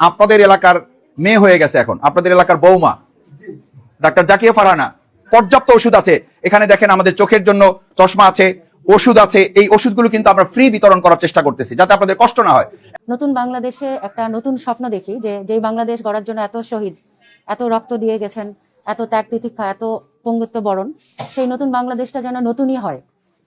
আপনাদের এলাকার মেয়ে হয়ে গেছে এখন। আপনাদের এলাকার বৌমা। ডাক্তার জাকিয়া ফারহানা, পর্যাপ্ত ওষুধ আছে। এখানে দেখেন আমাদের চোখের জন্য চশমা আছে, ওষুধ আছে। এই ওষুধগুলো কিন্তু আমরা ফ্রি বিতরণ করার চেষ্টা করতেছি, যাতে আপনাদের কষ্ট না হয়। নতুন বাংলাদেশে একটা নতুন স্বপ্ন দেখি যে, যেই বাংলাদেশ গড়ার জন্য এত শহীদ, এত রক্ত দিয়ে গেছেন, এত ত্যাগ তিতিক্ষা, এত পঙ্গুত্ব বরণ, সেই নতুন বাংলাদেশটা যেন নতুনই হয়।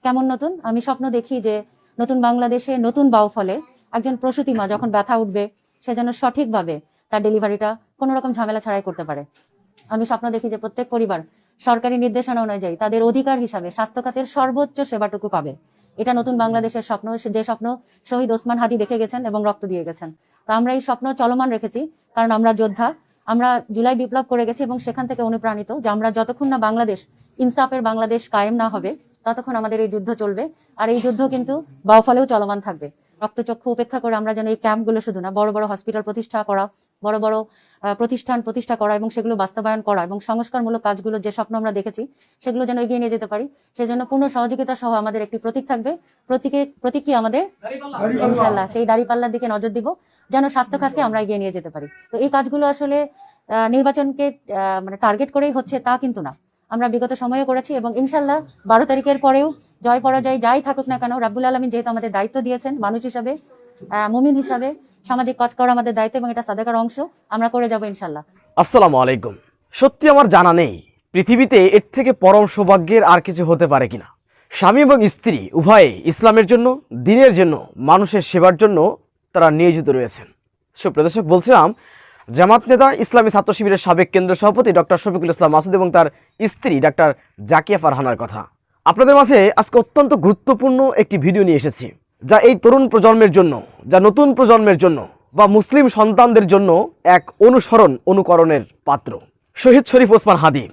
কেমন নতুন? আমি স্বপ্ন দেখি যে, নতুন বাংলাদেশে নতুন বাউ ফলে একজন প্রসূতি মা যখন ব্যথা উঠবে, সে যেন সঠিকভাবে তার ডেলিভারিটা কোনো রকম ঝামেলা ছাড়াই করতে পারে। আমি স্বপ্ন দেখি যে প্রত্যেক পরিবার সরকারি নির্দেশনা অনুযায়ী তাদের অধিকার হিসাবে স্বাস্থ্য খাতের সর্বোচ্চ সেবাটুকু পাবে। এটা নতুন বাংলাদেশের স্বপ্ন, যে স্বপ্ন শহীদ ওসমান হাদি দেখে গেছেন এবং রক্ত দিয়ে গেছেন। তো আমরা এই স্বপ্ন চলমান রেখেছি, কারণ আমরা যোদ্ধা, আমরা জুলাই বিপ্লব করে গেছি এবং সেখান থেকে অনুপ্রাণিত যে আমরা যতক্ষণ না বাংলাদেশ, ইনসাফের বাংলাদেশ কায়েম না হবে, ততক্ষণ আমাদের এই যুদ্ধ চলবে। আর এই যুদ্ধ কিন্তু বাউফলেও চলমান থাকবে। রক্তচক্ষু উপেক্ষা করে আমরা যেন এই ক্যাম্পগুলো শুধু না, বড় বড় হসপিটাল প্রতিষ্ঠা করা, বড় বড় প্রতিষ্ঠান প্রতিষ্ঠা করা এবং সেগুলো বাস্তবায়ন করা এবং সংস্কারমূলক কাজগুলো যে স্বপ্ন আমরা দেখেছি, সেগুলো যেন এগিয়ে নিয়ে যেতে পারি। সেজন্য পূর্ণ সহযোগিতা সহ আমাদের একটি প্রতীক থাকবে। প্রতীকে প্রতীক কি আমাদের ইনশাল্লাহ সেই দাঁড়িপাল্লার দিকে নজর দিব, যেন স্বাস্থ্য খাতকে আমরা এগিয়ে নিয়ে যেতে পারি। তো এই কাজগুলো আসলে নির্বাচনকে মানে টার্গেট করেই হচ্ছে তা কিন্তু না। আমরা বিগত সময়ে করেছি এবং ইনশাল্লাহ বারো তারিখের পরেও জয় পরাজয় যাই থাকুক না কেন, রাব্বুল আলমিন যেহেতু আমাদের দায়িত্ব দিয়েছেন, মানুষ হিসাবে মুমিন হিসাবে, সামাজিক কাজ করা আমাদের দায়িত্ব এবং এটা সাদাকার অংশ, আমরা করে যাব ইনশাল্লাহ। আসসালামু আলাইকুম। সত্যি আমার জানা নেই, পৃথিবীতে এর থেকে পরম সৌভাগ্যের আর কিছু হতে পারে কিনা। স্বামী এবং স্ত্রী উভয়ে ইসলামের জন্য, দিনের জন্য, মানুষের সেবার জন্য তারা নিয়োজিত রয়েছেন। সুপ্রদর্শক বলছিলাম জামাত নেতা, ইসলামী ছাত্র শিবিরের সাবেক কেন্দ্র সভাপতি ডক্টর শফিকুল ইসলাম মাসুদ এবং তার স্ত্রী ডাক্তার জাকিয়া ফারহানার কথা। আপনাদের মাঝে আজকে অত্যন্ত গুরুত্বপূর্ণ একটি ভিডিও নিয়ে এসেছি, যা এই তরুণ প্রজন্মের জন্য, যা নতুন প্রজন্মের জন্য বা মুসলিম সন্তানদের জন্য এক অনুসরণ, অনুকরণের পাত্র। শহীদ শরীফ ওসমান হাদি,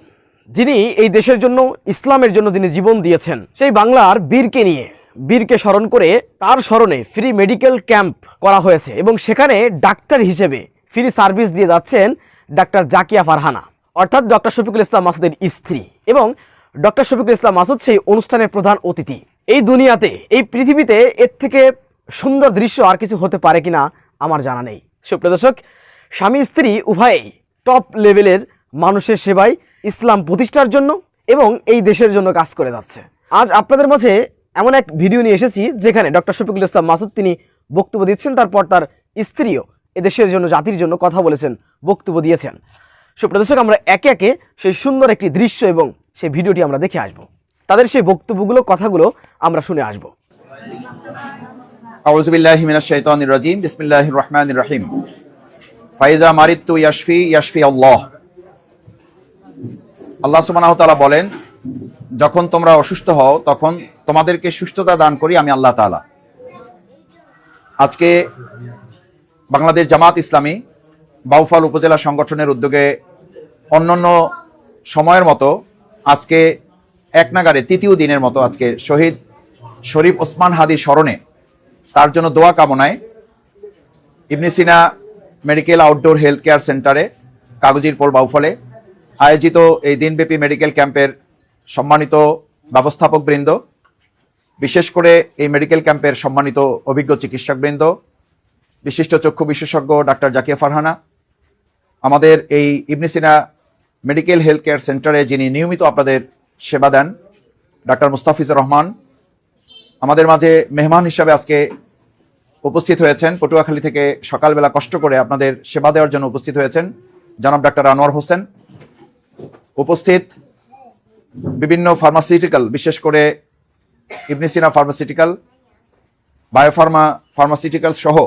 যিনি এই দেশের জন্য, ইসলামের জন্য যিনি জীবন দিয়েছেন, সেই বাংলার বীরকে নিয়ে, বীরকে স্মরণ করে তার স্মরণে ফ্রি মেডিকেল ক্যাম্প করা হয়েছে এবং সেখানে ডাক্তার হিসেবে ফ্রি সার্ভিস দিয়ে যাচ্ছেন ডাক্তার জাকিয়া ফারহানা, অর্থাৎ ডক্টর শফিকুল ইসলাম মাসুদের স্ত্রী এবং ডক্টর শফিকুল ইসলাম মাসুদ সেই অনুষ্ঠানের প্রধান অতিথি। এই দুনিয়াতে, এই পৃথিবীতে এর থেকে সুন্দর দৃশ্য আর কিছু হতে পারে কিনা আমার জানা নেই। সুপ্রিয় দর্শক, স্বামী স্ত্রী উভয়েই টপ লেভেলের মানুষের সেবায় ইসলাম প্রতিষ্ঠার জন্য এবং এই দেশের জন্য কাজ করে যাচ্ছে। আজ আপনাদের মাঝে এমন এক ভিডিও নিয়ে এসেছি, যেখানে ডক্টর শফিকুল ইসলাম মাসুদ তিনি বক্তব্য দিচ্ছেন, তারপর তার স্ত্রীও এদেশের জন্য, জাতির জন্য কথা বলেছেন, বক্তব্য দিয়েছেন। সুপ্রিয় দর্শক আমরা একে একে সেই সুন্দর একটি দৃশ্য এবং সেই ভিডিওটি আমরা দেখে আসব। তাদের সেই বক্তব্যগুলো, কথাগুলো আমরা শুনে আসব। বিল্লাহি মিনাশ শাইতানির রাজিম, বিসমিল্লাহির রহমানির রহিম। ফাইজা মারিতু ইয়াশফি ইয়াশফি আল্লাহ। আল্লাহ সুবহানাহু ওয়া তাআলা বলেন, যখন তোমরা অসুস্থ হও, তখন তোমাদেরকে সুস্থতা দান করি আমি আল্লাহ তাআলা। আজকে বাংলাদেশ জামাত ইসলামী বাউফল উপজেলা সংগঠনের উদ্যোগে অন্যান্য সময়ের মতো আজকে এক নাগারে তৃতীয় দিনের মতো আজকে শহীদ শরীফ ওসমান হাদি স্মরণে তার জন্য দোয়া কামনায় Ibne Sina medical outdoor health care সেন্টারে কাগজির পোল বাউফলে আয়োজিত এই দিনব্যাপী মেডিকেল ক্যাম্পের সম্মানিত ব্যবস্থাপক বৃন্দ বিশেষ করে এই মেডিকেল ক্যাম্পের সম্মানিত অভিজ্ঞ চিকিৎসক বৃন্দ বিশিষ্ট চক্ষু বিশেষজ্ঞ ডাক্তার জাকিয়া ফারহানা। আমাদের এই ইবনিসিনা মেডিকেল হেলথ কেয়ার সেন্টারে যিনি নিয়মিত আপনাদের সেবা দেন, ডাক্তার মুস্তাফিজুর রহমান, আমাদের মাঝে মেহমান হিসাবে আজকে উপস্থিত হয়েছেন। পটুয়াখালী থেকে সকালবেলা কষ্ট করে আপনাদের সেবা দেওয়ার জন্য উপস্থিত হয়েছেন জনাব ডাক্তার আনোয়ার হোসেন। উপস্থিত বিভিন্ন ফার্মাসিউটিক্যাল বিশেষ করে ইবনিসিনা ফার্মাসিউটিক্যাল বায়োফার্মা ফার্মাসিউটিক্যাল সহ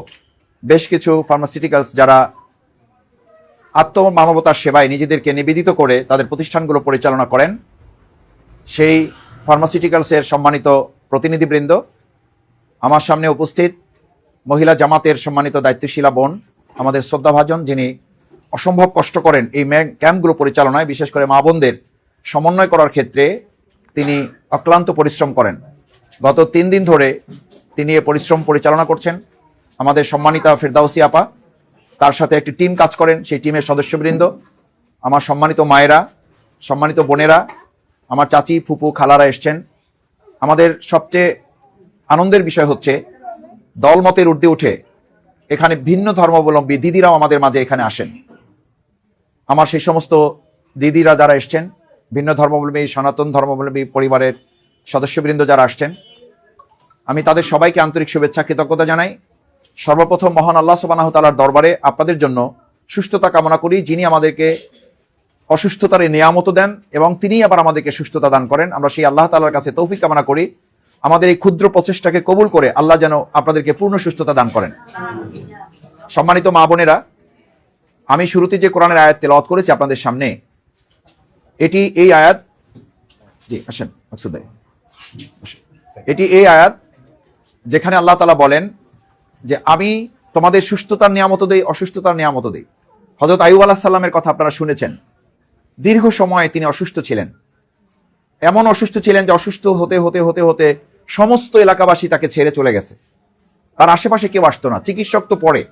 বেশ কিছু ফার্মাসিউটিক্যালস যারা আত্মমানবতার সেবায় নিজেদেরকে নিবেদিত করে তাদের প্রতিষ্ঠানগুলো পরিচালনা করেন। সেই ফার্মাসিউটিক্যালসের সম্মানিত প্রতিনিধিবৃন্দ, আমার সামনে উপস্থিত মহিলা জামাতের সম্মানিত দায়িত্বশীলা বোন, আমাদের শ্রদ্ধাভাজন যিনি অসম্ভব কষ্ট করেন এই ক্যাম্পগুলো পরিচালনায়, বিশেষ করে মা বোনদের সমন্বয় করার ক্ষেত্রে তিনি অক্লান্ত পরিশ্রম করেন। গত তিন দিন ধরে তিনি এ পরিশ্রম পরিচালনা করছেন। আমাদের সম্মানিতা ফেরদাউসি আপা, তার সাথে একটি টিম কাজ করেন, সেই টিমের সদস্যবৃন্দ, আমার সম্মানিত মায়েরা, সম্মানিত বোনেরা, আমার চাচি, ফুপু, খালারা এসছেন। আমাদের সবচেয়ে আনন্দের বিষয় হচ্ছে দলমতের ঊর্ধ্বে উঠে এখানে ভিন্ন ধর্মাবলম্বী দিদিরাও আমাদের মাঝে এখানে আসেন। আমার সেই সমস্ত দিদিরা যারা এসছেন, ভিন্ন ধর্মাবলম্বী, সনাতন ধর্মাবলম্বী পরিবারের সদস্যবৃন্দ যারা আসছেন, আমি তাদের সবাইকে আন্তরিক শুভেচ্ছা, কৃতজ্ঞতা জানাই। সর্বপ্রথম মহান আল্লাহ সুবাহ তালার দরবারে আপনাদের জন্য সুস্থতা কামনা করি, যিনি আমাদেরকে অসুস্থতার নিয়ামত দেন এবং তিনি আবার আমাদেরকে সুস্থতা দান করেন। আমরা সেই আল্লাহ তালার কাছে তৌফিক কামনা করি। আমাদের এই ক্ষুদ্র প্রচেষ্টাকে কবুল করে আল্লাহ যেন আপনাদেরকে পূর্ণ সুস্থতা দান করেন। সম্মানিত মা বোনেরা, আমি শুরুতে যে কোরআনের আয়াত তেলাওয়াত করেছি আপনাদের সামনে, এটি এই আয়াত, জি, আসেন। এটি এই আয়াত যেখানে আল্লাহ তালা বলেন যে আমি তোমাদের সুস্থতার নিয়ামত দেই, অসুস্থতার নিয়ামত দেই। হজরত আইব আলাহ সাল্লামের কথা আপনারা শুনেছেন। দীর্ঘ সময় তিনি অসুস্থ ছিলেন। এমন অসুস্থ ছিলেন যে অসুস্থ হতে হতে হতে হতে সমস্ত এলাকাবাসী তাকে ছেড়ে চলে গেছে। তার আশেপাশে কেউ আসতো না। চিকিৎসক তো পড়ে।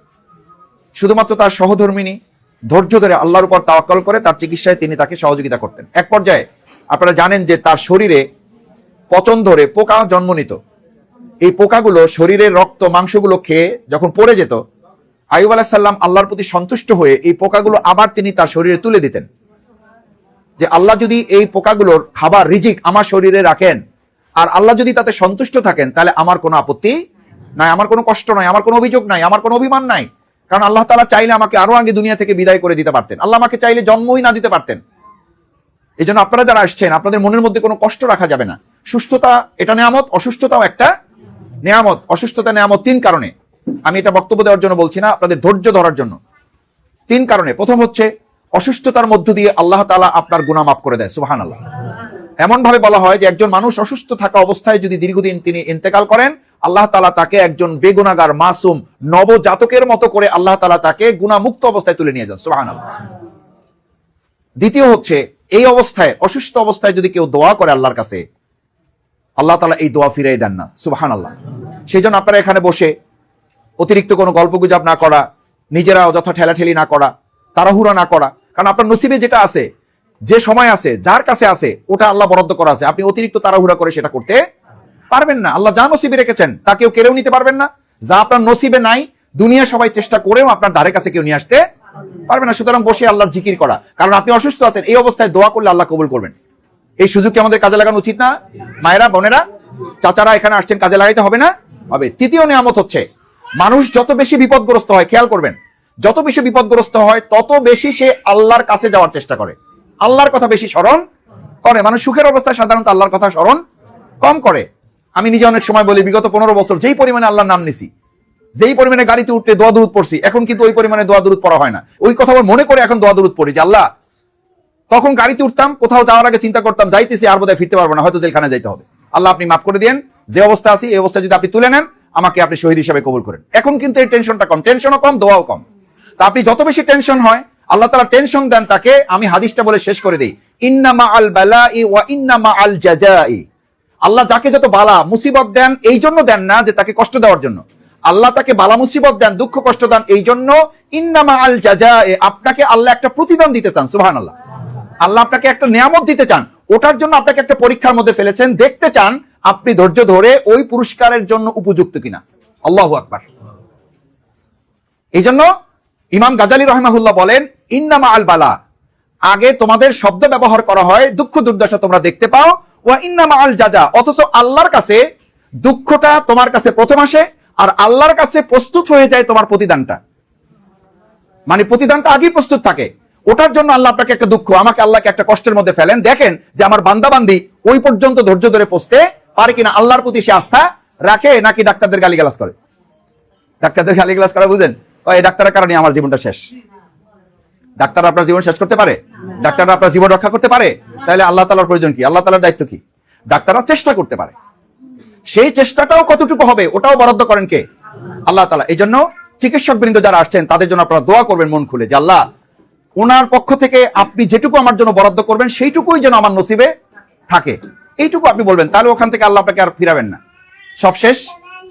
শুধুমাত্র তার সহধর্মিনী ধৈর্য ধরে আল্লাহর উপর তাওয়াক্কল করে তার চিকিৎসায় তিনি তাকে সহযোগিতা করতেন। এক পর্যায়ে আপনারা জানেন যে তার শরীরে পচন ধরে পোকা জন্ম নিত। এই পোকাগুলো শরীরের রক্ত, মাংসগুলো খেয়ে যখন পড়ে যেত আয়ুব আলাহ সাল্লাম আল্লাহর প্রতি সন্তুষ্ট হয়ে এই পোকাগুলো আবার তিনি তার শরীরে তুলে দিতেন। যে আল্লাহ যদি এই পোকাগুলোর খাবার, রিজিক আমার শরীরে রাখেন, আর আল্লাহ যদি তাতে সন্তুষ্ট থাকেন, তাহলে আমার কোনো আপত্তি নাই, আমার কোনো কষ্ট নাই, আমার কোনো অভিযোগ নাই, আমার কোনো অভিমান নাই। কারণ আল্লাহ তালা চাইলে আমাকে আরও আগে দুনিয়া থেকে বিদায় করে দিতে পারতেন। আল্লাহ আমাকে চাইলে জন্মই না দিতে পারতেন। এই জন্য আপনারা যারা আসছেন, আপনাদের মনের মধ্যে কোনো কষ্ট রাখা যাবে না। সুস্থতা এটা নেয়ামত, অসুস্থতাও একটা নেয়ামত, অসুস্থতা নেয়ামত তিন কারণে। আমি এটা বক্তব্য দেওয়ার জন্য বলছি না, আপনাদের ধৈর্য ধরার জন্য। তিন কারণে। প্রথম হচ্ছে, অসুস্থতার মধ্য দিয়ে আল্লাহ তালা আপনার গুণা মাফ করে দেয় সুহান আল্লাহ এমন ভাবে বলা হয় যে একজন মানুষ অসুস্থ থাকা অবস্থায় যদি দীর্ঘদিন তিনি ইন্তেকাল করেন, আল্লাহ তালা তাকে একজন বেগুনাগার, মাসুম, নবজাতকের মতো করে আল্লাহ তালা তাকে গুণামুক্ত অবস্থায় তুলে নিয়ে যান আল্লাহ দ্বিতীয় হচ্ছে, এই অবস্থায়, অসুস্থ অবস্থায় যদি কেউ দোয়া করে আল্লাহর কাছে আল্লাহ তালা এই দোয়া ফিরাই দেন না। সুবাহান আল্লাহ সেই জন্য আপনারা এখানে বসে অতিরিক্ত কোনো গল্প গুজব না করা, নিজেরা অযথা ঠেলাঠেলি না করা, তাড়াহুড়া না করা, কারণ আপনার নসিবে যেটা আছে, যে সময় আছে, যার কাছে আছে, ওটা আল্লাহ বরাদ্দ করা আছে। আপনি অতিরিক্ত তাড়াহুড়া করে সেটা করতে পারবেন না। আল্লাহ যা নসিবে রেখেছেন, তা কেউ কেড়েও নিতে পারবেন না। যা আপনার নসিবে নাই, দুনিয়া সবাই চেষ্টা করেও আপনার ধারে কাছে কেউ নিয়ে আসতে পারবে না। সুতরাং বসে আল্লাহর জিকির করা। কারণ আপনি অসুস্থ আছেন, এই অবস্থায় দোয়া করলে আল্লাহ কবুল করবেন। এই সুযোগ কি আমাদের কাজে লাগানো উচিত না। মায়েরা, বোনেরা, চাচারা এখানে আসছেন, কাজে লাগাইতে হবে না। হবে তৃতীয় নিয়ামত হচ্ছে, মানুষ যত বেশি বিপদগ্রস্ত হয়, খেয়াল করবেন, যত বেশি বিপদগ্রস্ত হয়, তত বেশি সে আল্লাহর কাছে যাওয়ার চেষ্টা করে। আল্লাহর কথা বেশি স্মরণ করে, মানুষ সুখের অবস্থায় সাধারণত আল্লাহর কথা স্মরণ কম করে। আমি নিজে অনেক সময় বলি, বিগত পনেরো বছর যেই পরিমাণে আল্লাহর নাম নিছি, যেই পরিমাণে গাড়িতে উঠতে দোয়া দুরুদ পড়ছি, এখন কিন্তু ওই পরিমাণে দোয়া দুরুদ পড়া হয় না। ওই কথা আমার মনে করে এখন দোয়া দুরুদ পড়ি যে, আল্লাহ তখন গাড়িতে উঠতাম, কোথাও যাওয়ার আগে চিন্তা করতাম, যাইতেছি, আর বোধহয় ফিরতে পারব না, হয়তো জেলখানে যাইতে হবে। আল্লাহ আপনি মাফ করে দিন যে অবস্থা আছি, এই অবস্থা যদি আপনি তুলে নেন, আমাকে আপনি শহীদ হিসাবে কবুল করেন। এখন কিন্তু এই টেনশনটা কম টেনশনও কম, দোয়াও কম। তা আপনি যত বেশি টেনশন হয়, আল্লাহ তালা টেনশন দেন তাকে, আমি হাদিসটা বলে শেষ করে দিই। ইন্নামা আল বালাই ওয়া ইন্নামা আল জাজাই আল্লাহ যাকে যত বালা, মুসিবত দেন, এই জন্য দেন না যে তাকে কষ্ট দেওয়ার জন্য। আল্লাহ তাকে বালা, মুসিবত দেন, দুঃখ, কষ্ট দেন, এই জন্য ইন্নামা আল জাজাই আপনাকে আল্লাহ একটা প্রতিদান দিতে চান, সুবহানাল্লাহ। আল্লাহ আপনাকে একটা নিয়ামত দিতে চান। ওটার জন্য আপনাকে একটা পরীক্ষার মধ্যে ফেলেছেন। দেখতে চান, আপনি ধৈর্য ধরে ওই পুরস্কারের জন্য উপযুক্ত কিনা। আল্লাহ আকবার। এই জন্য ইমাম গাজালি রহমাহুল্লাহ বলেন, ইন্নামা আল বালা। আগে তোমাদের শব্দ ব্যবহার করা হয়, দুঃখ দুর্দশা তোমরা দেখতে পাও। ওয়া ইন্নামা আল জাজা, অথচ আল্লাহর কাছে দুঃখটা তোমার কাছে প্রথম আসে আর আল্লাহর কাছে প্রস্তুত হয়ে যায় তোমার প্রতিদানটা। মানে প্রতিদানটা আগেই প্রস্তুত থাকে। ওটার জন্য আল্লাহ আপনাকে একটা দুঃখ, আমাকে আল্লাহকে একটা কষ্টের মধ্যে ফেলেন। দেখেন যে আমার বান্দাবান্দি ওই পর্যন্ত ধৈর্য ধরে পৌঁছতে পারে কিনা, আল্লাহর প্রতি সে আস্থা রাখে নাকি ডাক্তারদের গালিগালাজ করে? ডাক্তারদের গালিগালাজ করা বুঝেন? এই ডাক্তারের কারণে আমার জীবনটা শেষ। ডাক্তার আপনার জীবন শেষ করতে পারে? ডাক্তাররা আপনার জীবন রক্ষা করতে পারে? তাহলে আল্লাহ তালার প্রয়োজন কি? আল্লাহ তালার দায়িত্ব কি? ডাক্তাররা চেষ্টা করতে পারে। সেই চেষ্টাটাও কতটুকু হবে ওটাও বরাদ্দ করেন কে? আল্লাহ তালা এই জন্য চিকিৎসক বৃন্দ যারা আসছেন, তাদের জন্য আপনারা দোয়া করবেন মন খুলে যে আল্লাহ ওনার পক্ষ থেকে আপনি যেটুকু আমার জন্য বরাদ্দ করবেন, সেইটুকুই যেন আমার নসিবে থাকে। এইটুকু আপনি বলবেন, তাহলে ওখান থেকে আল্লাহ আপনাকে আর ফিরাবেন না। সব শেষ।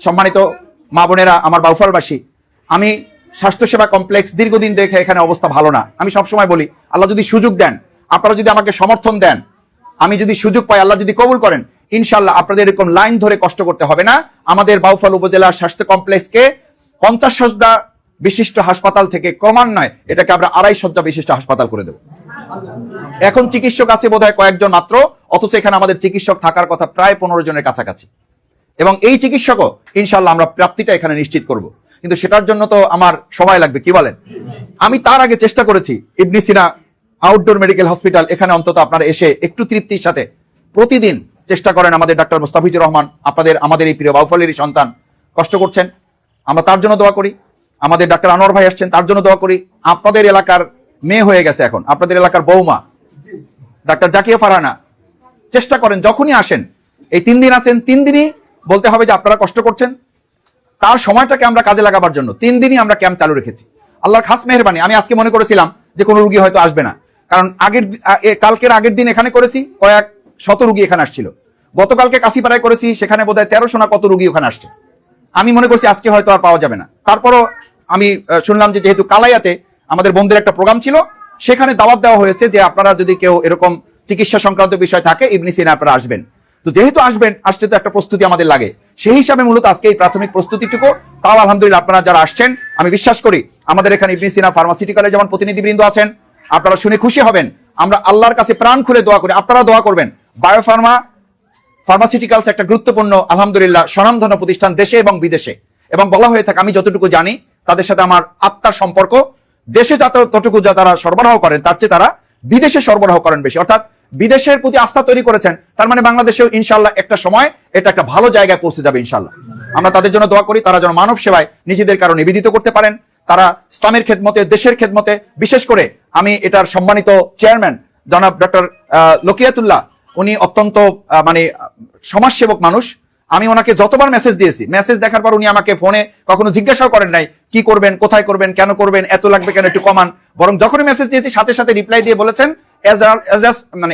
সম্মানিত মা বোনেরা, আমার বাউফারবাসী, আমি স্বাস্থ্যসেবা কমপ্লেক্স দীর্ঘদিন দেখে এখানে অবস্থা ভালো না। আমি সবসময় বলি, আল্লাহ যদি সুযোগ দেন, আপনারা যদি আমাকে সমর্থন দেন, আমি যদি সুযোগ পাই, আল্লাহ যদি কবুল করেন ইনশাল্লাহ আপনাদের এরকম লাইন ধরে কষ্ট করতে হবে না। আমাদের বাউফল উপজেলার স্বাস্থ্য কমপ্লেক্সকে পঞ্চাশ সজ্জা বিশিষ্ট হাসপাতাল থেকে ক্রমান্বয়ে এটাকে আমরা আড়াই শয্যা বিশিষ্ট হাসপাতাল করে দেব। এখন চিকিৎসক আছে বোধহয় কয়েকজন মাত্র, অথচ এখানে আমাদের চিকিৎসক থাকার কথা প্রায় পনেরো জনের কাছাকাছি। এবং এই চিকিৎসকও ইনশাল্লাহ আমরা প্রাপ্তিটা এখানে নিশ্চিত করব। কিন্তু সেটার জন্য তো আমার সময় লাগবে, কি বলেন? আমি তার আগে চেষ্টা করেছি Ibne Sina outdoor medical hospital, এখানে অন্তত আপনারা এসে একটু তৃপ্তির সাথে প্রতিদিন চেষ্টা করেন আমাদের ডাক্তার মুস্তাফিজুর রহমান, আপনাদের, আমাদের এই প্রিয় বাউফলেরই সন্তান কষ্ট করছেন। আমরা তার জন্য দোয়া করি। আমাদের ডাক্তার আনোয়ার ভাই আসছেন, তার জন্য দোয়া করি। আপনাদের এলাকার মেয়ে হয়ে গেছে এখন, আপনাদের এলাকার বৌমা। ডাক্তার জাকিয়া ফারহানা, চেষ্টা করেন, যখনই আসেন, এই তিন দিন আছেন, তিন দিনই বলতে হবে যে আপনারা কষ্ট করছেন। তার সময়টাকে আমরা কাজে লাগাবার জন্য তিন দিনই আমরা ক্যাম্প চালু রেখেছি। আল্লাহর খাস মেহরবানি। আমি আজকে মনে করেছিলাম যে কোনো রুগী হয়তো আসবে না। কারণ আগের কালকের আগের দিন এখানে করেছি, কয়েক শত রুগী এখানে আসছিল। গতকালকে কাশিপাড়ায় করেছি, সেখানে বোধহয় তেরোশো না কত রুগী ওখানে আসছে। আমি মনে করছি আজকে হয়তো আর পাওয়া যাবে না। তারপরও আমি শুনলাম যে যেহেতু কালাইয়াতে আমাদের বন্ধুর একটা প্রোগ্রাম ছিল, সেখানে দাওয়াত দেওয়া হয়েছে যে আপনারা যদি কেউ এরকম চিকিৎসা সংক্রান্ত বিষয় থাকে, ইবনি সিনা আপনারা আসবেন। তো যেহেতু আসবেন, আসতে তো একটা প্রস্তুতি আমাদের লাগে। সেই হিসাবে মূলত আজকে এই প্রাথমিক প্রস্তুতিটুকু, তাও আলহামদুলিল্লাহ আপনারা যারা আসছেন, আমি বিশ্বাস করি আমাদের এখানে ইবনি সিনা ফার্মাসিউটিক্যালের যেমন প্রতিনিধিবৃন্দ আছেন, আপনারা শুনে খুশি হবেন। আমরা আল্লাহর কাছে প্রাণ খুলে দোয়া করি, আপনারা দোয়া করবেন। বায়োফার্মা, ফার্মাসিউটিক্যালস একটা গুরুত্বপূর্ণ, আলহামদুলিল্লাহ, স্বনামধন্য প্রতিষ্ঠান দেশে এবং বিদেশে। এবং বলা হয়ে থাকে, আমি যতটুকু জানি, তাদের সাথে আমার আত্মার সম্পর্ক। দেশে যতটুকু যা তারা সরবরাহ করেন, তার চেয়ে তারা বিদেশে সরবরাহ করেন বেশি। অর্থাৎ বিদেশের প্রতি আস্থা তৈরি করেছেন, তার মানে বাংলাদেশেও ইনশাল্লাহ একটা সময়, এটা একটা ভালো জায়গায় পৌঁছে যাবে ইনশাল্লাহ আমরা তাদের জন্য দোয়া করি, তারা যেন মানব সেবায় নিজেদের কারণে নিবেদিত করতে পারেন। তারা ইসলামের খেদমতে, দেশের খেদমতে, বিশেষ করে আমি এটার সম্মানিত চেয়ারম্যান, জনাব ডক্টর লকিয়াতুল্লাহ। উনি অত্যন্ত মানে সমাজসেবক মানুষ। আমি ওনাকে যতবার মেসেজ দিয়েছি মেসেজ দেখার পর উনি আমাকে ফোনে কখনো জিজ্ঞাসাও করেন নাই, কি করবেন, কোথায় করবেন, কেন করবেন, এত লাগবে কেন, একটু কমান। বরং যখনই মেসেজ দিয়েছি, সাথে সাথে রিপ্লাই দিয়ে বলেছেন মানে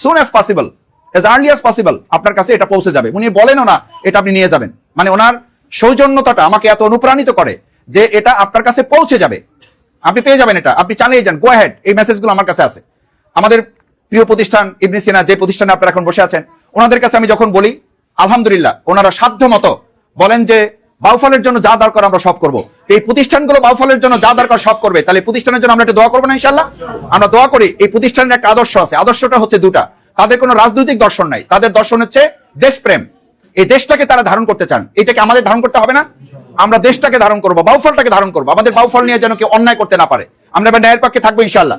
soon as possible as early as possible আপনার কাছে এটা পৌঁছে যাবে। উনি বলেনও না, এটা আপনি নিয়ে যাবেন। মানে ওনার সৌজন্যতাটা আমাকে এত অনুপ্রাণিত করে যে এটা আপনার কাছে পৌঁছে যাবে। আপনি পেয়ে যাবেন এটা, আপনি চালিয়ে যান গো হ্যাড এই মেসেজগুলো আমার কাছে আছে। আমাদের প্রিয় প্রতিষ্ঠান, ইবনি সিনা যে প্রতিষ্ঠানে আপনারা এখন বসে আছেন, ওনাদের কাছে আমি যখন বলি আলহামদুলিল্লাহ, ওনারা সাধ্য মতো বলেন যে বাউফলের জন্য যা দরকার আমরা সব করব। এই প্রতিষ্ঠানগুলো বাউফলের জন্য যা দরকার সব করবে। তাহলে প্রতিষ্ঠানের জন্য আমরা একটা দোয়া করব না ইনশাল্লাহ আমরা দোয়া করি, এই প্রতিষ্ঠানের একটা আদর্শ আছে। আদর্শটা হচ্ছে দুটা। তাদের কোনো রাজনৈতিক দর্শন নাই। তাদের দর্শন হচ্ছে দেশপ্রেম। এই দেশটাকে তারা ধারণ করতে চান। এটাকে আমাদের ধারণ করতে হবে না? আমরা দেশটাকে ধারণ করব, বাউফলটাকে ধারণ করব। আমাদের বাউফল নিয়ে যেন কেউ অন্যায় করতে না পারে। আমরা এবার ন্যায়ের পক্ষে থাকব ইনশাল্লাহ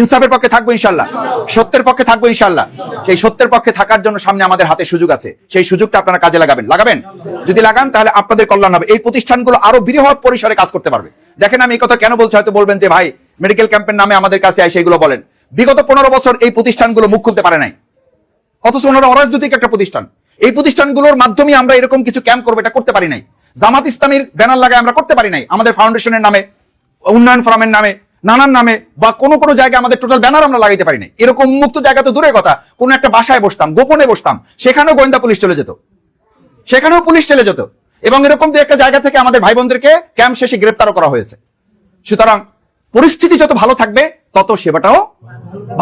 ইনসাফের পক্ষে থাকব ইনশাল্লাহ সত্যের পক্ষে থাকব ইনশাল্লাহ সেই সত্যের পক্ষে থাকার জন্য সামনে আমাদের হাতে সুযোগ আছে। সেই সুযোগটা আপনারা কাজে লাগাবেন। লাগাবেন? যদি লাগান তাহলে আপনাদের কল্যাণ হবে। এই প্রতিষ্ঠানগুলো আরও বৃহৎ পরিসরে কাজ করতে পারবে। দেখেন আমি এই কথা কেন বলছি হয়তো বলবেন যে ভাই মেডিকেল ক্যাম্পের নামে আমাদের কাছে এসে এগুলো বলেন। বিগত পনেরো বছর এই প্রতিষ্ঠানগুলো মুখ খুলতে পারে নাই। অথচ ওনারা অরাজনৈতিক একটা প্রতিষ্ঠান। এই প্রতিষ্ঠানগুলোর মাধ্যমে আমরা এরকম কিছু ক্যাম্প করব এটা করতে পারি নাই। জামাত ইসলামীর ব্যানার লাগায় আমরা করতে পারি নাই। আমাদের ফাউন্ডেশনের নামে উন্নয়ন ফোরামের নামে, নানান নামে, বা কোনো কোনো জায়গায় আমাদের টোটাল ব্যানার আমরা লাগাইতে পারি নাই। এরকম মুক্ত জায়গা তো দূরের কথা। কোনো একটা বাসায় বসতাম, গোপনে বসতাম। সেখানেও গোয়েন্দা পুলিশ চলে যেত। সেখানেও পুলিশ চলে যেত। এবং এরকম দু একটা জায়গা থেকে আমাদের ভাই বোনদেরকে ক্যাম্প শেষে গ্রেপ্তারও করা হয়েছে। সুতরাং পরিস্থিতি যত ভালো থাকবে, তত সেবাটাও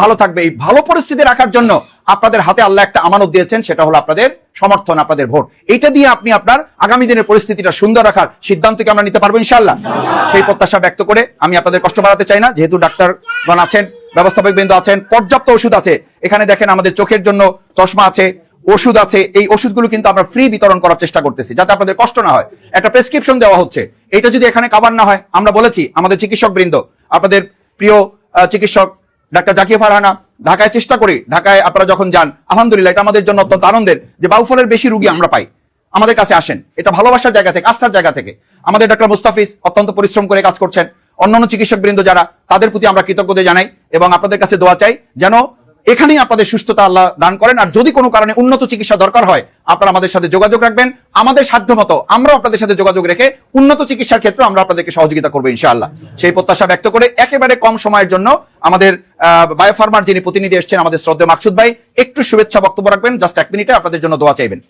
ভালো থাকবে। এই ভালো পরিস্থিতি রাখার জন্য আপনাদের হাতে আল্লাহ একটা আমানত দিয়েছেন, সেটা হলো আপনাদের সমর্থন, আপনাদের ভোট। এটা দিয়ে আপনি আপনার আগামী দিনের পরিস্থিতিটা সুন্দর রাখার সিদ্ধান্ত কি আমরা নিতে পারব ইনশাল্লাহ সেই প্রত্যাশা ব্যক্ত করে আমি আপনাদের কষ্ট বাড়াতে চাই না। যেহেতু ডাক্তারগণ আছেন ব্যবস্থাপক বৃন্দ আছেন, পর্যাপ্ত ওষুধ আছে। এখানে দেখেন আমাদের চোখের জন্য চশমা আছে, ওষুধ আছে। এই ওষুধগুলো কিন্তু আমরা ফ্রি বিতরণ করার চেষ্টা করতেছি, যাতে আপনাদের কষ্ট না হয়। একটা প্রেসক্রিপশন দেওয়া হচ্ছে। এটা যদি এখানে কাবার না হয়, আমরা বলেছি আমাদের চিকিৎসক বৃন্দ আপনাদের প্রিয় চিকিৎসক ডাক্তার জাকিয়া ফারহানা, ঢাকায় চেষ্টা করি, ঢাকায় আপনারা যখন যান, আলহামদুলিল্লাহ এটা আমাদের জন্য অত্যন্ত আনন্দের যে বাউফলের বেশি রুগী আমরা পাই। আমাদের কাছে আসেন। এটা ভালোবাসার জায়গা থেকে, আস্থার জায়গা থেকে। আমাদের ডাক্তার মুস্তাফিজ অত্যন্ত পরিশ্রম করে কাজ করছেন। অন্যান্য চিকিৎসক বৃন্দ যারা, তাদের প্রতি আমরা কৃতজ্ঞতা জানাই এবং আপনাদের কাছে দোয়া চাই যেন এখানেই আপনাদের সুস্থতা আল্লাহ দান করেন। আর যদি কোনো কারণে উন্নত চিকিৎসা দরকার হয় আপনারা আমাদের সাথে যোগাযোগ রাখবেন। আমাদের সাধ্য মতো আমরাও আপনাদের সাথে যোগাযোগ রেখে উন্নত চিকিৎসার ক্ষেত্রে আমরা আপনাদেরকে সহযোগিতা করব ইনশাআল্লাহ। সেই প্রত্যাশা ব্যক্ত করে একেবারে কম সময়ের জন্য আমাদের বায়োফার্মার যিনি প্রতিনিধি এসেছেন আমাদের শ্রদ্ধেয় মাকসুদ ভাই একটু শুভেচ্ছা বক্তব্য রাখবেন। জাস্ট এক মিনিটে আপনাদের জন্য দোয়া চাইবেন।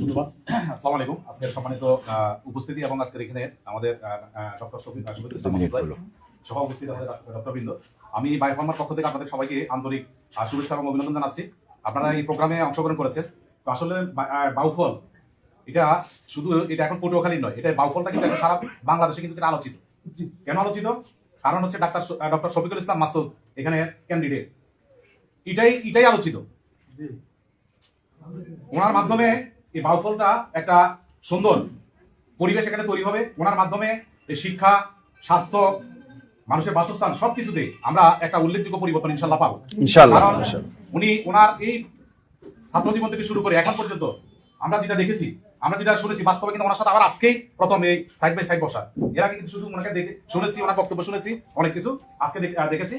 ধন্যবাদ। আসসালামু আলাইকুম। আজকের সম্মানিত উপস্থিতি এবং আজকের এখানে আমাদের ডক্টর শফিক শফিকুল ইসলাম মাহমুদ ভাই, সহ উপস্থিত আমাদের ডক্টরবৃন্দ। আমি বায়োফার্মার পক্ষ থেকে আপনাদের সবাইকে আন্তরিক শুভেচ্ছা এবং অভিনন্দন জানাচ্ছি। আপনারা এই প্রোগ্রামে অংশগ্রহণ করেছেন। তো আসলে বাউফল এটা শুধু এটা এখন পটুয়াখালী নয় এটা বাউফলটা কিন্তু এখন সারা বাংলাদেশে কিন্তু এটা আলোচিত। কেন আলোচিত? কারণ হচ্ছে ডাক্তার ডক্টর শফিকুল ইসলাম মাসুদ এখানে ক্যান্ডিডেট এটাই এটাই আলোচিত। ওনার মাধ্যমে এই বাউফলটা একটা সুন্দর পরিবেশ এখানে তৈরি হবে। ওনার মাধ্যমে শিক্ষা স্বাস্থ্য মানুষের বাসস্থান সবকিছুতে আমরা একটা উল্লেখযোগ্য পরিবর্তন ইনশাল্লাহ পাবো। ইনশাল্লাহ, উনি ওনার এই ছাত্র জীবন থেকে শুরু করে এখন পর্যন্ত আমরা যেটা দেখেছি আমরা যেটা শুনেছি বাস্তবে কিন্তু ওনার সাথে আবার আজকেই প্রথম এই সাইড বাই সাইড বসা। এর আগে কিন্তু শুধু ওনাকে দেখে শুনেছি ওনার বক্তব্য শুনেছি অনেক কিছু আজকে দেখেছি।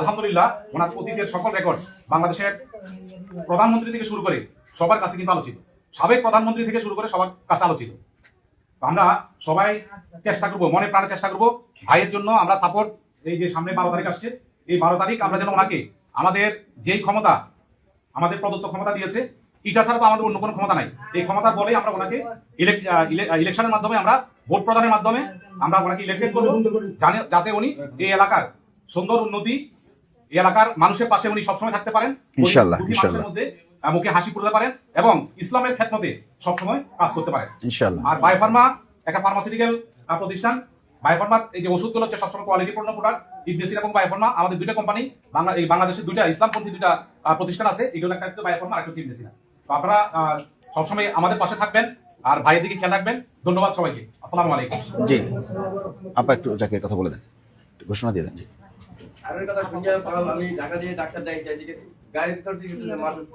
আলহামদুলিল্লাহ ওনার অতীতের সকল রেকর্ড বাংলাদেশের প্রধানমন্ত্রী থেকে শুরু করে সবার কাছে কিন্তু আলোচিত। সাবেক প্রধানমন্ত্রী থেকে শুরু করে সবার কাছে আলোচিত। আমরা সবাই চেষ্টা করব মনে প্রাণে চেষ্টা করব ভাইয়ের জন্য আমরা সাপোর্ট এই যে সামনে বারো তারিখ আসছে এই বারো তারিখ আমরা যেন ওনাকে আমাদের যেই ক্ষমতা আমাদের প্রদত্ত ক্ষমতা দিয়েছে এটা ছাড়া তো আমাদের অন্য কোনো ক্ষমতা নাই এই ক্ষমতার বলে আমরা ওনাকে ইলেকশনের মাধ্যমে আমরা ভোট প্রদানের মাধ্যমে আমরা ওনাকে ইলেক্টেড করব জানে যাতে উনি এই এলাকার সুন্দর উন্নতি এই এলাকার মানুষের পাশে উনি সবসময় থাকতে পারেন ইনশাল্লাহ, ইনশাল্লাহ। মুখে হাসি ফুটাতে পারেন এবং ইসলামের খেদমতে সবসময় কাজ করতে পারেন। ইনশাল্লাহ আর বায়োফার্মা একটা ফার্মাসিউটিক্যাল প্রতিষ্ঠান। বায়োফার্মার এই যে ওষুধগুলো হচ্ছে সবসময় কোয়ালিটিপূর্ণ প্রোডাক্ট ইবনেসির এবং বায়োফার্মা আমাদের দুইটা কোম্পানি বাংলা এই বাংলাদেশের দুইটা ইসলামপন্থী দুইটা প্রতিষ্ঠান আছে। এগুলো একটা হচ্ছে বায়োফার্মা আর একটা হচ্ছে ইবনেসিনা তো আপনারা আহ, সবসময় আমাদের পাশে থাকবেন আর ভাইয়ের দিকে খেয়াল রাখবেন। ধন্যবাদ সবাইকে। আসসালামু আলাইকুম। জি। আপা একটু জাকির কথা বলে দেন। একটু ঘোষণা দিয়ে দেন। জি। আরেক কথা শুনছি আমি ঢাকা দিয়ে ডাক্তার দেখাইছি আজকে গেছি গাড়িতে চলছি কিন্তু মাসুদ।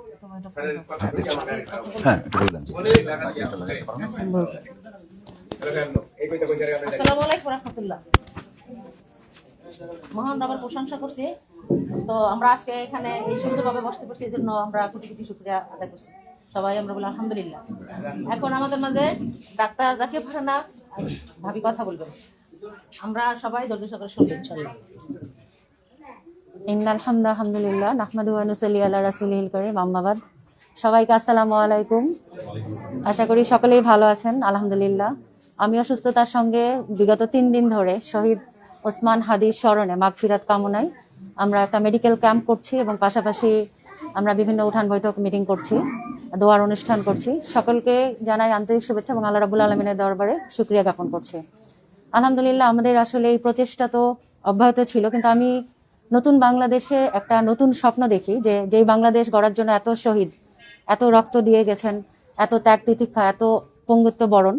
মহান রবের প্রশংসা করছি তো আমরা আজকে এখানে এই সুন্দরভাবে বসতে পারছি এই জন্য আমরা কোটি কোটি শুক্রিয়া আদায় করছি সবাই আমরা বলি আলহামদুলিল্লাহ এখন আমাদের মাঝে ডাক্তার যাকে জাকির ফারানা ভাবি কথা বলবেন আমরা সবাই ধৈর্য সহকারে শুনব ইনশাল্লাহ ইন্নাল হামদা আলহামদুলিল্লাহ নাহমাদু ওয়া নুসাল্লি আলা রাসূলিল আম্মাবাদ সবাইকে আসসালামু আলাইকুম। আশা করি সকলেই ভালো আছেন, আলহামদুলিল্লাহ। আমি অসুস্থতার সঙ্গে বিগত তিন দিন ধরে শহীদ ওসমান হাদির স্মরণে মাগফিরাত কামনায় আমরা একটা মেডিকেল ক্যাম্প করছি এবং পাশাপাশি আমরা বিভিন্ন উঠান বৈঠক মিটিং করছি, দোয়ার অনুষ্ঠান করছি। সকলকে জানাই আন্তরিক শুভেচ্ছা এবং আল্লাহ রাবুল আলমিনের দরবারে শুক্রিয়া জ্ঞাপন করছি। আলহামদুলিল্লাহ, আমাদের আসলে এই প্রচেষ্টা তো অব্যাহত ছিল, কিন্তু আমি নতুন বাংলাদেশে একটা নতুন স্বপ্ন দেখি যে যেই বাংলাদেশ গড়ার জন্য এত শহীদ, এত রক্ত দিয়ে গেছেন, এত ত্যাগ তিতিক্ষা, এত পঙ্গুত্ব বরণ,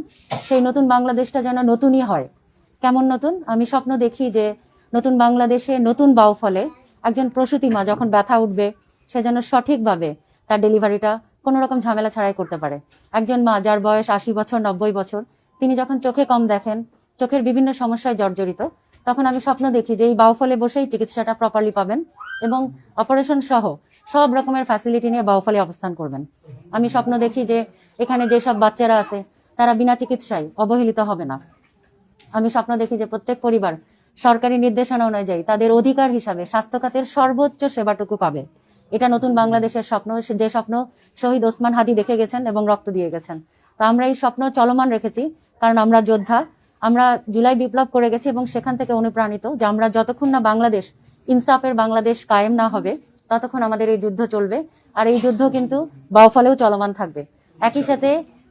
সেই নতুন বাংলাদেশটা যেন নতুনই হয়। কেমন নতুন? আমি স্বপ্ন দেখি যে নতুন বাংলাদেশে নতুন বাউ ফলে একজন প্রসূতি মা যখন ব্যথা উঠবে, সে যেন সঠিকভাবে তার ডেলিভারিটা কোনো রকম ঝামেলা ছাড়াই করতে পারে। একজন মা যার বয়স আশি বছর, নব্বই বছর, তিনি যখন চোখে কম দেখেন, চোখের বিভিন্ন সমস্যায় জর্জরিত তখন আমি স্বপ্ন দেখি যে এই বাউফলে বসেই চিকিৎসাটা প্রপারলি পাবেন এবং অপারেশন সহ সব রকমের ফ্যাসিলিটি নিয়ে বাউফলে অবস্থান করবেন। আমি স্বপ্ন দেখি যে এখানে যেসব বাচ্চারা আছে, তারা বিনা চিকিৎসায় অবহেলিত হবে না। আমি স্বপ্ন দেখি যে প্রত্যেক পরিবার সরকারি নির্দেশনা অনুযায়ী তাদের অধিকার হিসাবে স্বাস্থ্য খাতের সর্বোচ্চ সেবাটুকু পাবে। এটা নতুন বাংলাদেশের স্বপ্ন, যে স্বপ্ন শহীদ ওসমান হাদি দেখে গেছেন এবং রক্ত দিয়ে গেছেন। তো আমরা এই স্বপ্ন চলমান রেখেছি, কারণ আমরা যোদ্ধা আমরা জুলাই বিপ্লব করে গেছি এবং সেখান থেকে অনুপ্রাণিত যে আমরা যতক্ষণ না বাংলাদেশ, ইনসাফের বাংলাদেশ কায়েম না হবে, ততক্ষণ আমাদের এই যুদ্ধ চলবে। আর এই যুদ্ধ কিন্তু বাউফলেও চলমান থাকবে। একই সাথে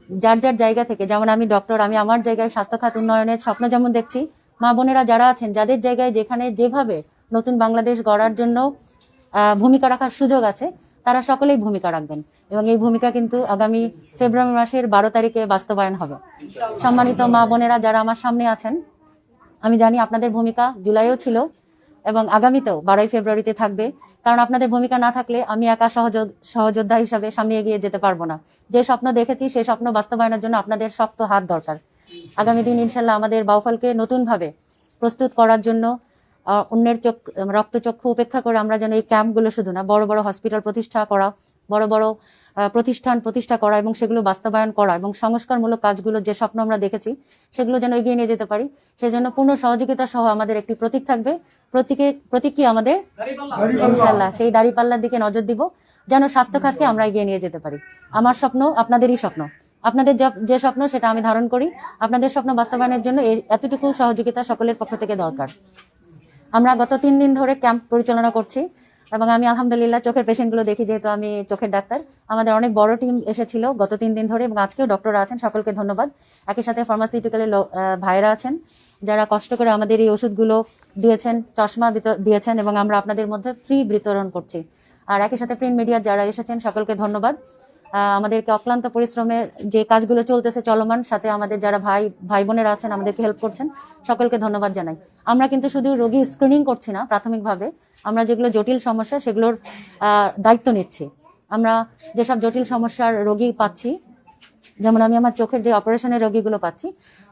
যার যার জায়গা থেকে, যেমন আমি ডক্টর, আমি আমার জায়গায় স্বাস্থ্য খাত উন্নয়নের স্বপ্ন যেমন দেখছি, মা বোনেরা যারা আছেন, যাদের জায়গায় যেখানে যেভাবে নতুন বাংলাদেশ গড়ার জন্য ভূমিকা রাখার সুযোগ আছে তারা সকলেই ভূমিকা রাখবেন। এবং এই ভূমিকা কিন্তু আগামী ফেব্রুয়ারি মাসের বারো তারিখে বাস্তবায়ন হবে। সম্মানিত মা বোনেরা যারা আমার সামনে আছেন, আমি জানি আপনাদের ভূমিকা জুলাইও ছিল এবং আগামীতেও বারোই ফেব্রুয়ারিতে থাকবে। কারণ আপনাদের ভূমিকা না থাকলে আমি একা সহযোগ- সহযোদ্ধা হিসাবে সামনে এগিয়ে যেতে পারব না। যে স্বপ্ন দেখেছি সেই স্বপ্ন বাস্তবায়নের জন্য আপনাদের শক্ত হাত দরকার। আগামী দিন ইনশাল্লাহ আমাদের বাউফলকে নতুনভাবে প্রস্তুত করার জন্য অন্যের চোখ রক্তচক্ষু উপেক্ষা করে আমরা যেন এই ক্যাম্পগুলো শুধু না বড় বড় হসপিটাল প্রতিষ্ঠা করা বড় বড় প্রতিষ্ঠান প্রতিষ্ঠা করা এবং সেগুলো বাস্তবায়ন করা এবং সংস্কারমূলক কাজগুলো যে স্বপ্ন আমরা দেখেছি সেগুলো যেন এগিয়ে নিয়ে যেতে পারি। সেজন্য পূর্ণ সহযোগিতা সহ আমাদের একটি প্রতীক থাকবে। প্রতীকে প্রতীক কি আমাদের? ইনশাল্লাহ সেই দাড়িপাল্লার দিকে নজর দিব যেন স্বাস্থ্য খাতকে আমরা এগিয়ে নিয়ে যেতে পারি। আমার স্বপ্ন আপনাদেরই স্বপ্ন। আপনাদের যে স্বপ্ন সেটা আমি ধারণ করি। আপনাদের স্বপ্ন বাস্তবায়নের জন্য এই- এতটুকু সহযোগিতা সকলের পক্ষ থেকে দরকার। আমরা গত তিন দিন ধরে ক্যাম্প পরিচালনা করছি এবং আমি আলহামদুলিল্লাহ চোখের পেশেন্টগুলো দেখি যেহেতু আমি চোখের ডাক্তার। আমাদের অনেক বড় টিম এসেছিল গত তিন দিন ধরে এবং আজকেও ডক্টর আছেন, সকলকে ধন্যবাদ। একই সাথে ফার্মাসিউটিক্যালের ভাইরা আছেন, যারা কষ্ট করে আমাদের এই ওষুধগুলো দিয়েছেন, চশমা দিয়েছেন এবং আমরা আপনাদের মধ্যে ফ্রি বিতরণ করছি। আর একই সাথে প্রিন্ট মিডিয়ার যারা এসেছেন, সকলকে ধন্যবাদ। আমাদেরকে অক্লান্ত পরিশ্রমের যে কাজগুলো চলতেছে চলমান, সাথে আমাদের যারা ভাই ভাই বোনেরা আছেন, আমাদেরকে হেল্প করছেন, সকলকে ধন্যবাদ জানাই। আমরা কিন্তু শুধু রোগী স্ক্রিনিং করছি না, প্রাথমিকভাবে। আমরা যেগুলো জটিল সমস্যা, সেগুলোর দায়িত্ব নিচ্ছি। আমরা যেসব জটিল সমস্যার রোগী পাচ্ছি, যেমন আমি আমার চোখের যে অপারেশনের রোগীগুলো পাচ্ছি,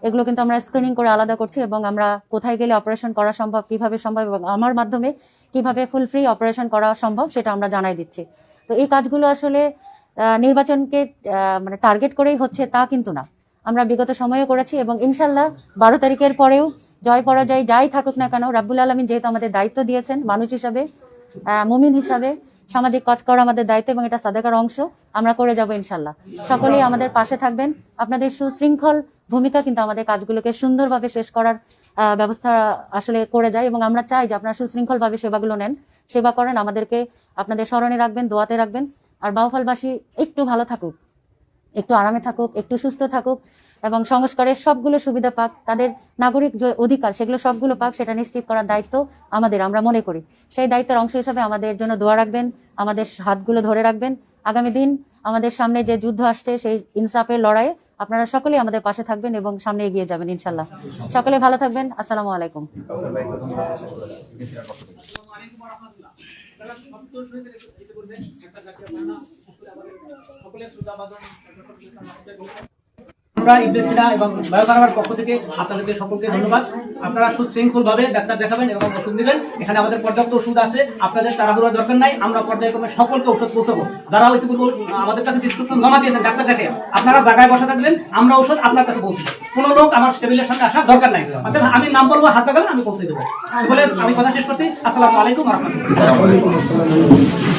এগুলো কিন্তু আমরা স্ক্রিনিং করে আলাদা করছি এবং আমরা কোথায় গেলে অপারেশন করা সম্ভব, কীভাবে সম্ভব এবং আমার মাধ্যমে কীভাবে ফুল ফ্রি অপারেশন করা সম্ভব, সেটা আমরা জানাই দিচ্ছি। তো এই কাজগুলো আসলে নির্বাচনকে মানে টার্গেট করেই হচ্ছে তা কিন্তু না। আমরা বিগত সময়েও করেছি এবং ইনশাল্লাহ বারো তারিখের পরেও জয় পরাজয় যাই থাকুক না কেন, রাব্বুল আলমিন যেহেতু আমাদের দায়িত্ব দিয়েছেন, মানুষ হিসাবে মুমিন হিসাবে, সামাজিক কাজ করা আমাদের দায়িত্ব এবং এটা সাদাকার অংশ, আমরা করে যাব ইনশাল্লাহ সকলেই আমাদের পাশে থাকবেন। আপনাদের সুশৃঙ্খল ভূমিকা কিন্তু আমাদের কাজগুলোকে সুন্দরভাবে শেষ করার ব্যবস্থা আসলে করে যায় এবং আমরা চাই যে আপনারা সুশৃঙ্খলভাবে সেবাগুলো নেন। সেবা করেন, আমাদেরকে আপনাদের স্মরণে রাখবেন, দোয়াতে রাখবেন। আর বাউফলবাসী একটু ভালো থাকুক একটু আরামে থাকুক একটু সুস্থ থাকুক এবং সংস্কারের সবগুলো সুবিধা পাক তাদের নাগরিক যে অধিকার সেগুলো সবগুলো পাক সেটা নিশ্চিত করার দায়িত্ব আমাদের আমরা মনে করি। সেই দায়িত্বের অংশ হিসাবে আমাদের জন্য দোয়া রাখবেন আমাদের হাতগুলো ধরে রাখবেন। আগামী দিন আমাদের সামনে যে যুদ্ধ আসছে সেই ইনসাফের লড়াইয়ে আপনারা সকলেই আমাদের পাশে থাকবেন এবং সামনে এগিয়ে যাবেন ইনশাল্লাহ। সকলে ভালো থাকবেন আসসালামু আলাইকুম। আমরা ইবনে এবং বায়োকারবার পক্ষ থেকে আপনাদেরকে সকলকে ধন্যবাদ। আপনারা সুশৃঙ্খল ডাক্তার দেখাবেন এবং ওষুধ দিবেন এখানে আমাদের পর্যাপ্ত ওষুধ আছে। আপনাদের তাড়াহুড়া দরকার নাই। আমরা পর্যায়ক্রমে সকলকে ওষুধ পৌঁছাবো। যারা ইতিপূর্বে আমাদের কাছে প্রেসক্রিপশন জমা দিয়েছেন ডাক্তার দেখে আপনারা জায়গায় বসে থাকবেন। আমরা ওষুধ আপনার কাছে পৌঁছে দেবো। কোনো লোক আমার টেবিলের সামনে আসার দরকার নাই। অর্থাৎ আমি নাম বলব হাত আমি পৌঁছে দেবো। বলে আমি কথা শেষ করছি। আসসালামু আলাইকুম রহমতুল্লাহ।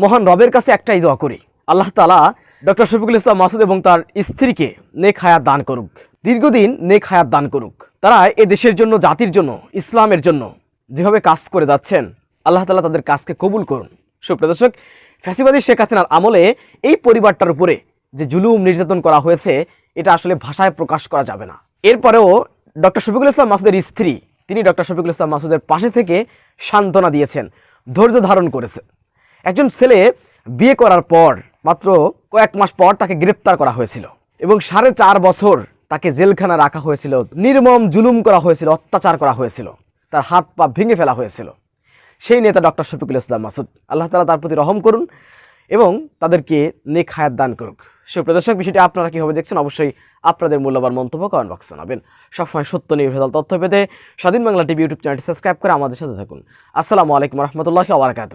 মহান রবের কাছে একটাই দোয়া করি। আল্লাহ তালা ডক্টর শফিকুল ইসলাম মাসুদ এবং তার স্ত্রীকে নেক হায়াত দান করুক। দীর্ঘদিন নেক হায়াত দান করুক। তারা এ দেশের জন্য, জাতির জন্য, ইসলামের জন্য যেভাবে কাজ করে যাচ্ছেন, আল্লাহ তালা তাদের কাজকে কবুল করুন। সুপ্রদর্শক ফ্যাসিবাদী শেখ হাসিনার আমলে এই পরিবারটার উপরে যে জুলুম নির্যাতন করা হয়েছে, এটা আসলে ভাষায় প্রকাশ করা যাবে না। এরপরেও ডক্টর শফিকুল ইসলাম মাসুদের স্ত্রী, তিনি ডক্টর শফিকুল ইসলাম মাসুদের পাশে থেকে সান্ত্বনা দিয়েছেন, ধৈর্য ধারণ করেছে একজন ছেলে বিয়ে করার পর, মাত্র কয়েক মাস পর তাকে গ্রেপ্তার করা হয়েছিল এবং সাড়ে চার বছর তাকে জেলখানা রাখা হয়েছিল, নির্মম জুলুম করা হয়েছিল, অত্যাচার করা হয়েছিল, তার হাত পা ভেঙে ফেলা হয়েছিল। সেই নেতা ডক্টর শফিকুল ইসলাম মাসুদ। আল্লাহ তালা তার প্রতি রহম করুন এবং তাদেরকে নেক হায়াত দান করুক। সুপ্রদর্শক বিষয়টি আপনারা কীভাবে দেখছেন অবশ্যই আপনাদের মূল্যবান মন্তব্য কমেন্ট বক্সে জানাবেন। সবসময় সত্য নির্ভেজাল তথ্য পেতে স্বাধীন বাংলা টিভি ইউটিউব চ্যানেলটি সাবস্ক্রাইব করে আমাদের সাথে থাকুন। আসসালামু আলাইকুম রহমতুল্লাহ আবরকাত